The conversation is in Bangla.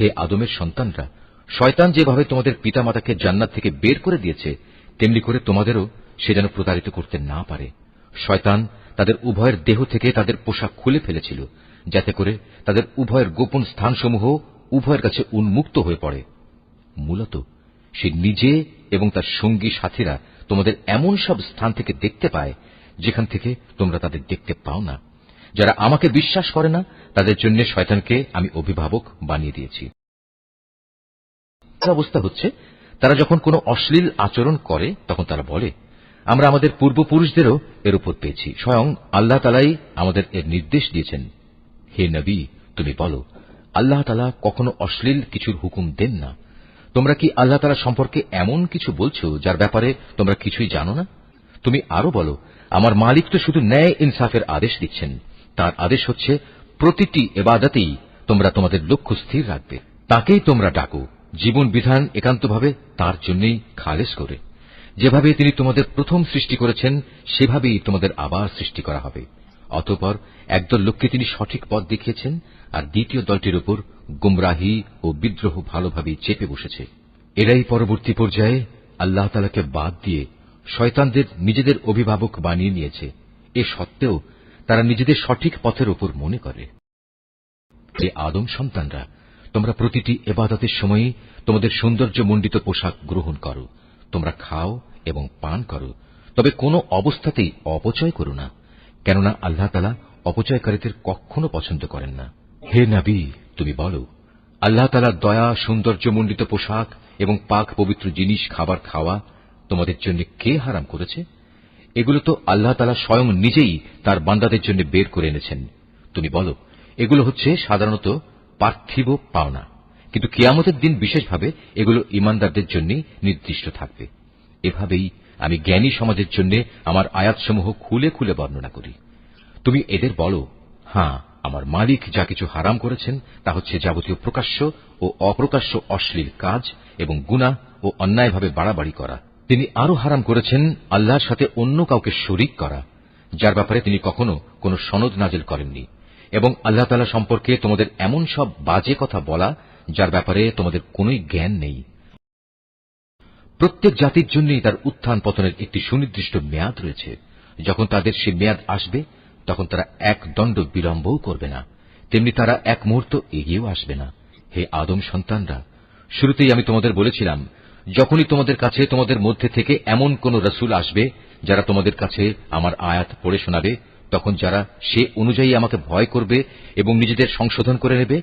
হে আদমের সন্তানরা, শয়তান যেভাবে তোমাদের পিতামাতাকে জান্নাত থেকে বের করে দিয়েছে, তেমনি করে তোমাদেরও সে যেন প্রতারিত করতে না পারে। শয়তান তাদের উভয়ের দেহ থেকে তাদের পোশাক খুলে ফেলেছিল, যাতে করে তাদের উভয়ের গোপন স্থানসমূহ উভয়ের কাছে উন্মুক্ত হয়ে পড়ে। মূলত সে নিজে এবং তার সঙ্গী সাথীরা তোমাদের এমন সব স্থান থেকে দেখতে পায়, যেখান থেকে তোমরা তাদের দেখতে পাও না। যারা আমাকে বিশ্বাস করে না, তাদের জন্য শয়তানকে আমি অভিভাবক বানিয়ে দিয়েছি। অবস্থা হচ্ছে, তারা যখন কোনো অশ্লীল আচরণ করে, তখন তারা বলে, আমরা আমাদের পূর্বপুরুষদেরও এর উপর পেয়েছি। স্বয়ং আল্লাহ তালাই আমাদের এর নির্দেশ দিয়েছেন। হে নবী, তুমি বলো, আল্লাহ তালা কখনো অশ্লীল কিছুর হুকুম দেন না? তোমরা কি আল্লাহ তালা সম্পর্কে এমন কিছু বলছো, যার ব্যাপারে তোমরা কিছুই জানো না? তুমি আরও বলো, আমার মালিক তো শুধু ন্যায় ইনসাফের আদেশ দিচ্ছেন। তার আদেশ হচ্ছে, প্রতিটি এবাদাতেই তোমরা তোমাদের লক্ষ্য স্থির রাখবে। তাকেই তোমরা ডাকো। জীবন বিধান একান্তভাবে তার জন্যই খালেস করে। যেভাবে তিনি তোমাদের প্রথম সৃষ্টি করেছেন, সেভাবেই তোমাদের আবার সৃষ্টি করা হবে। অতঃপর একদল লোককে তিনি সঠিক পথ দেখিয়েছেন, আর দ্বিতীয় দলটির উপর গুমরাহি ও বিদ্রোহ ভালোভাবেই চেপে বসেছে। এরাই পরবর্তী পর্যায়ে আল্লাহ তালাকে বাদ দিয়ে শয়তানদের নিজেদের অভিভাবক বানিয়ে নিয়েছে। এ সত্ত্বেও তারা নিজেদের সঠিক পথের উপর মনে করে। যে আদম সন্তানরা, তোমরা প্রতিটি এবাদতের সময়ই তোমাদের সৌন্দর্যমণ্ডিত পোশাক গ্রহণ করো। তোমরা খাও এবং পান করো। তবে কোনো অবস্থাতেই অপচয় করো না, কেননা আল্লাহ তালা অপচয়কারীদের কখনো পছন্দ করেন না। হে নাবি, তুমি বলো, আল্লাহ তালার দয়া, সৌন্দর্যমণ্ডিত পোশাক এবং পাক পবিত্র জিনিস খাবার খাওয়া তোমাদের জন্য কে হারাম করেছে? এগুলো তো আল্লাহ তালা স্বয়ং নিজেই তার বান্দাদের জন্য বের করে এনেছেন। তুমি বলো, এগুলো হচ্ছে সাধারণত পার্থিব পাওনা। কিন্তু কিয়ামতের দিন বিশেষভাবে এগুলো ইমানদারদের জন্য নির্দিষ্ট থাকবে। এভাবেই আমি জ্ঞানী সমাজের জন্য আমার আয়াতসমূহ খুলে খুলে বর্ণনা করি। তুমি এদের বলো হ্যাঁ আমার মালিক যা কিছু হারাম করেছেন তা হচ্ছে যাবতীয় প্রকাশ্য ও অপ্রকাশ্য অশ্লীল কাজ এবং গুণা ও অন্যায়ভাবে বাড়াবাড়ি করা। তিনি আরও হারাম করেছেন আল্লাহর সাথে অন্য কাউকে শরিক করা, যার ব্যাপারে তিনি কখনো কোনো সনদ নাজেল করেননি। এবং আল্লাহ তালা সম্পর্কে তোমাদের এমন সব বাজে কথা বলা, যার ব্যাপারে তোমাদের কোনোই জ্ঞান নেই। প্রত্যেক জাতির জন্যই তার উত্থান পতনের একটি সুনির্দিষ্ট মেয়াদ রয়েছে। যখন তাদের সে মেয়াদ আসবে, তখন তারা এক দণ্ড বিলম্বও করবে না। তেমনি তারা এক মুহূর্ত এগিয়েও আসবে না। হে আদম সন্তানরা শুরুতেই আমি তোমাদের বলেছিলাম, যখনই তোমাদের কাছে তোমাদের মধ্যে থেকে এমন কোন রসুল আসবে, যারা তোমাদের কাছে আমার আয়াত পড়ে শোনাবে, তখন যারা সে অনুযায়ী আমাকে ভয় করবে এবং নিজেদের সংশোধন করে নেবে